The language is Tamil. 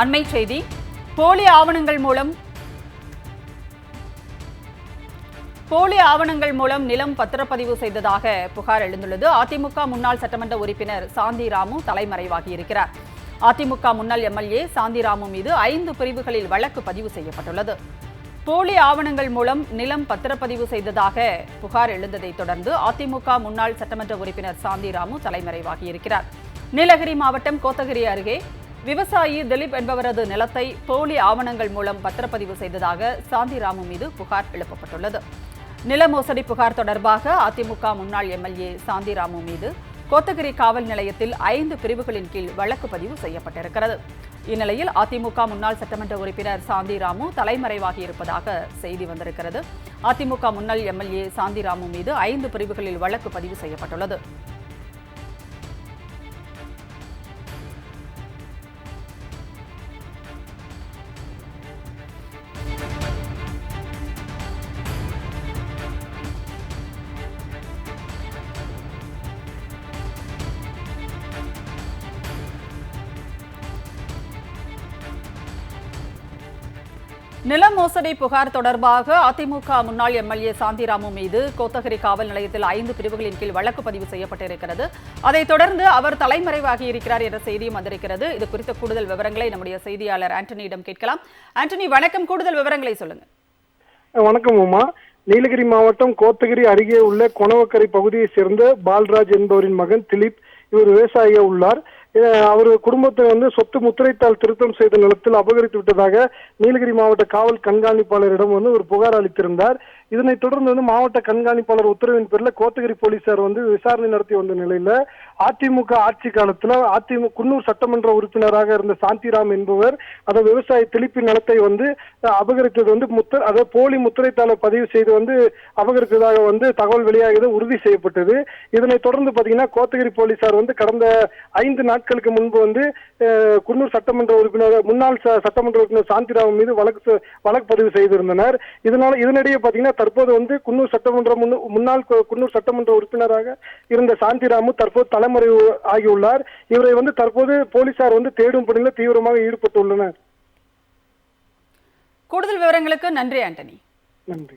அண்மை செய்தி. போலி ஆவணங்கள் மூலம் போலி ஆவணங்கள் மூலம் நிலம் பத்திரப்பதிவு செய்ததாக புகார் எழுந்துள்ளது. அதிமுக முன்னாள் சட்டமன்ற உறுப்பினர் சாந்தி ராமு தலைமறைவாகியிருக்கிறார். அதிமுக முன்னாள் எம்எல்ஏ சாந்தி ராமு மீது ஐந்து பிரிவுகளில் வழக்கு பதிவு செய்யப்பட்டுள்ளது. போலி ஆவணங்கள் மூலம் நிலம் பத்திரப்பதிவு செய்ததாக புகார் எழுந்ததை தொடர்ந்து அதிமுக முன்னாள் சட்டமன்ற உறுப்பினர் சாந்தி ராமு தலைமறைவாகியிருக்கிறார். நீலகிரி மாவட்டம் கோத்தகிரி அருகே விவசாயி திலீப் என்பவரது நிலத்தை போலி ஆவணங்கள் மூலம் பத்திரப்பதிவு செய்ததாக சாந்திராமு மீது புகார் எழுப்பப்பட்டுள்ளது. நில மோசடி புகார் தொடர்பாக அதிமுக முன்னாள் எம்எல்ஏ சாந்திராமு மீது கோத்தகிரி காவல் நிலையத்தில் ஐந்து பிரிவுகளின் கீழ் வழக்கு பதிவு செய்யப்பட்டிருக்கிறது. இந்நிலையில் அதிமுக முன்னாள் சட்டமன்ற உறுப்பினர் சாந்திராமு தலைமறைவாகி இருப்பதாக செய்தி வந்திருக்கிறது. அதிமுக முன்னாள் எம்எல்ஏ சாந்திராமு மீது ஐந்து பிரிவுகளில் வழக்கு பதிவு செய்யப்பட்டுள்ளது. நில மோசடி புகார் தொடர்பாக அதிமுக முன்னாள் எம்எல்ஏ சாந்திராமு மீது கோத்தகிரி காவல் நிலையத்தில் ஐந்து பிரிவுகளின் கீழ் வழக்கு பதிவு செய்யப்பட்டிருக்கிறது. அதைத் தொடர்ந்து அவர் தலைமறைவாகி இருக்கிறார் என்ற செய்தியும் வந்திருக்கிறது. இது குறித்த கூடுதல் விவரங்களை நம்முடைய செய்தியாளர் ஆண்டனியிடம் கேட்கலாம். ஆண்டனி வணக்கம். கூடுதல் விவரங்களை சொல்லுங்க. வணக்கம் உமா. நீலகிரி மாவட்டம் கோத்தகிரி அருகே உள்ள கொணவக்கரை பகுதியைச் சேர்ந்த பால்ராஜ் என்பவரின் மகன் திலீப். இவர் விவசாயியா உள்ளார். அவர் குடும்பத்தை வந்து சொத்து முத்திரைத்தாள் திருத்தம் செய்த நிலத்தில் அபகரித்து விட்டதாக நீலகிரி மாவட்ட காவல் கண்காணிப்பாளரிடம் வந்து ஒரு புகார் அளித்திருந்தார். இதனைத் தொடர்ந்து வந்து மாவட்ட கண்காணிப்பாளர் உத்தரவின் பேரில் கோத்தகிரி போலீசார் வந்து விசாரணை நடத்தி வந்த நிலையில அதிமுக ஆட்சி காலத்துல அதிமுக குன்னூர் சட்டமன்ற உறுப்பினராக இருந்த சாந்திராம் என்பவர் அதாவது விவசாய திலிப்பின் நிலத்தை வந்து அபகரித்தது வந்து முத்த அதாவது போலி முத்திரைத்தாளை பதிவு செய்து வந்து அபகரித்ததாக வந்து தகவல் வெளியாகியது உறுதி செய்யப்பட்டது. இதனை தொடர்ந்து பாத்தீங்கன்னா கோத்தகிரி போலீசார் வந்து கடந்த ஐந்து நாள் நாட்களுக்கு முன்பு வந்து குன்னூர் சட்டமன்ற உறுப்பினர் முன்னாள் சட்டமன்ற உறுப்பினர் சாந்திராம் மீது வழக்கு வழக்கு பதிவு செய்திருந்தனர். இதனால இதனிடையே பாத்தீங்கன்னா தற்போது வந்து குன்னூர் சட்டமன்ற முன்னு- முன்னாள் குன்னூர் சட்டமன்ற உறுப்பினராக இருந்த சாந்திராமு தற்போது தலைமறைவு ஆகியுள்ளார். இவரை வந்து தற்போது போலீசார் வந்து தேடும் பணியில் தீவிரமாக ஈடுபட்டுள்ளனர். கூடுதல் விவரங்களுக்கு நன்றி ஆண்டனி. நன்றி.